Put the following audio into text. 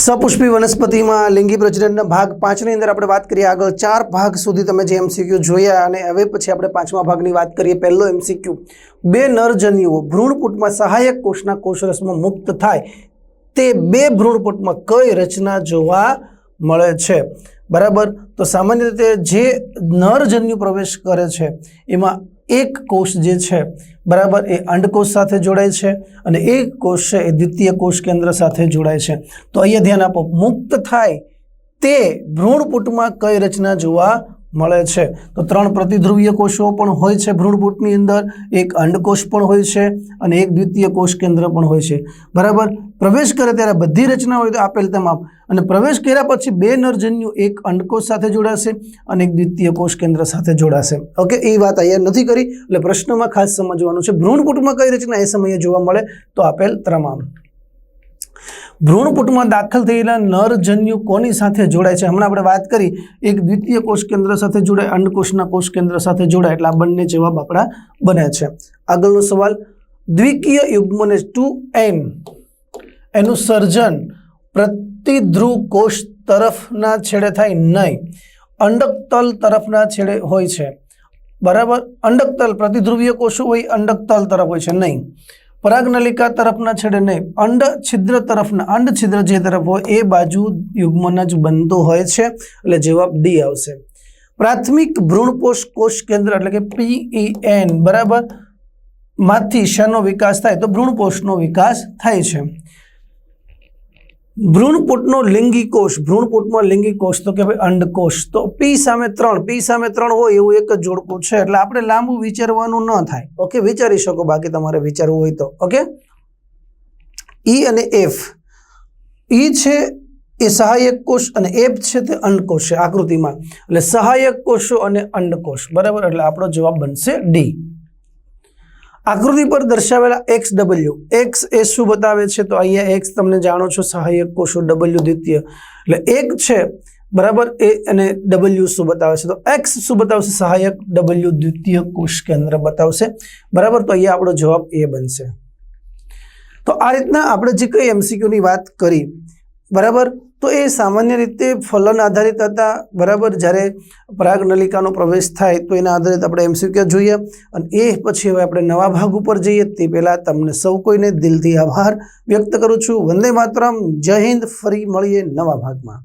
સપુષ્પી વનસ્પતિમાં લિંગી પ્રજનનના ભાગ પાંચની અંદર આપણે વાત કરીએ. આગળ ચાર ભાગ સુધી તમે જે એમસીક્યુ જોયા અને હવે પછી આપણે પાંચમા ભાગની વાત કરીએ. પહેલો એમસીક્યુ બે નરજન્યુઓ ભ્રૂણપુટમાં સહાયક કોષના કોષરસમાં મુક્ત થાય. તે બે ભ્રૂણપુટમાં કઈ રચના જોવા મળે છે? બરાબર? તો સામાન્ય રીતે જે નરજન્યુ પ્રવેશ કરે છે, એમાં એક કોષ જે છે, બરાબર, એ અંડકોષ સાથે જોડાય છે અને એક કોષ છે, એ દ્વિતીય કોષ કેન્દ્ર સાથે જોડાય છે. તો અહીંયા ધ્યાન આપો, મુક્ત થાય તે ભ્રૂણપુટમાં કઈ રચના જોવા મળે છે. તો ત્રણ પ્રતિધ્રુવીય કોષો પણ હોય છે ભ્રૂણપૂટની અંદર, એક અંડકોષ પણ હોય છે અને એક દ્વિતીય કોષ કેન્દ્ર પણ હોય છે. બરાબર? પ્રવેશ કરે ત્યારે બધી રચના હોય તો આપેલ તમામ. અને પ્રવેશ કર્યા પછી બે નરજન્યુ એક અંડકોષ સાથે જોડાશે અને એક દ્વિતીય કોષ કેન્દ્ર સાથે જોડાશે. ઓકે? એ વાત અહીંયા નથી કરી. એટલે પ્રશ્નમાં ખાસ સમજવાનું છે. ભ્રૂણપૂટમાં કઈ રચના એ સમયે જોવા મળે તો આપેલ તમામ. ભ્રૂણપુટમાં દાખલ થયેલા નરજન્યુ કોની સાથે જોડાય છે? હમણાં આપણે વાત કરી, એક દ્વિતીય કોષ કેન્દ્ર સાથે જોડાય અંડકોષના કોષ કેન્દ્ર સાથે જોડાય, એટલે આ બંને જવાબ આપણા બને છે. આગળનો સવાલ, દ્વિકીય યુગ્મને ટુ એન એનું સર્જન પ્રતિધ્રુવ કોષ તરફના છેડે થાય નહીં. અંડકતલ તરફના છેડે હોય છે. બરાબર? અંડકતલ પ્રતિધ્રુવીય કોષો હોય, અંડકતલ તરફ હોય છે. નહીં. પરાગનલિકા તરફના છેડે નહીં, અંડ છિદ્ર તરફના, અંડ છિદ્ર જે તરફ હોય એ બાજુ યુગ્મન જ બનતું હોય છે, એટલે જવાબ ડી આવશે. પ્રાથમિક ભ્રૂણપોષ કોષ કેન્દ્ર એટલે કે પીઈએન બરાબર? માંથી શેનો વિકાસ થાય? તો ભ્રૂણપોષનો વિકાસ થાય છે. ભ્રૂણપુટનો લિંગી કોષ. ભ્રૂણપુટમાં લિંગી કોષ તો કે ભાઈ અંડકોષ. તો પી સામે ત્રણ. પી સામે ત્રણ હોય એવું એક જ જોડકું છે. એટલે આપણે લાંબુ વિચારવાનું ન થાય. ઓકે વિચારી શકો. બાકી તમારે વિચારવું હોય તો. ઓકે ઈ અને એફ ઈ છે એ સહાયક કોષ અને એફ છે તે અંડકોષ છે આકૃતિમાં. એટલે સહાયક કોષો અને અંડકોષ. બરાબર? એટલે આપણો જવાબ બનશે ડી આકૃતિ પર દર્શાવેલા એક્સ ડબલ્યુ એક્સ એ શું બતાવે છે? તો અહીંયા એક્સ તમને જાણો છો, સહાયક કોષો ડબલ્યુ દ્વિતીય. એટલે એક છે, બરાબર, એ અને ડબલ્યુ શું બતાવે છે? તો એક્સ શું બતાવશે? સહાયક ડબલ્યુ દ્વિતીય કોષ કેન્દ્ર બતાવશે. બરાબર, તો અહીંયા આપણો જવાબ એ બનશે. તો આ રીતના આપણે જે કઈ એમસીક્યુની વાત કરી બરાબર? તો એ સામાન્ય રીતે ફલન આધારિત હતા, બરાબર? જ્યારે પરાગનલિકાનો પ્રવેશ થાય, તો એના આધારિત આપણે એમસીક્યુ જોઈએ. અને એ પછી હવે આપણે નવા ભાગ ઉપર જઈએ. તે પહેલાં તમને સૌ કોઈને દિલથી આભાર વ્યક્ત કરું છું. વંદે માતરમ. જય હિન્દ. ફરી મળીએ નવા ભાગમાં.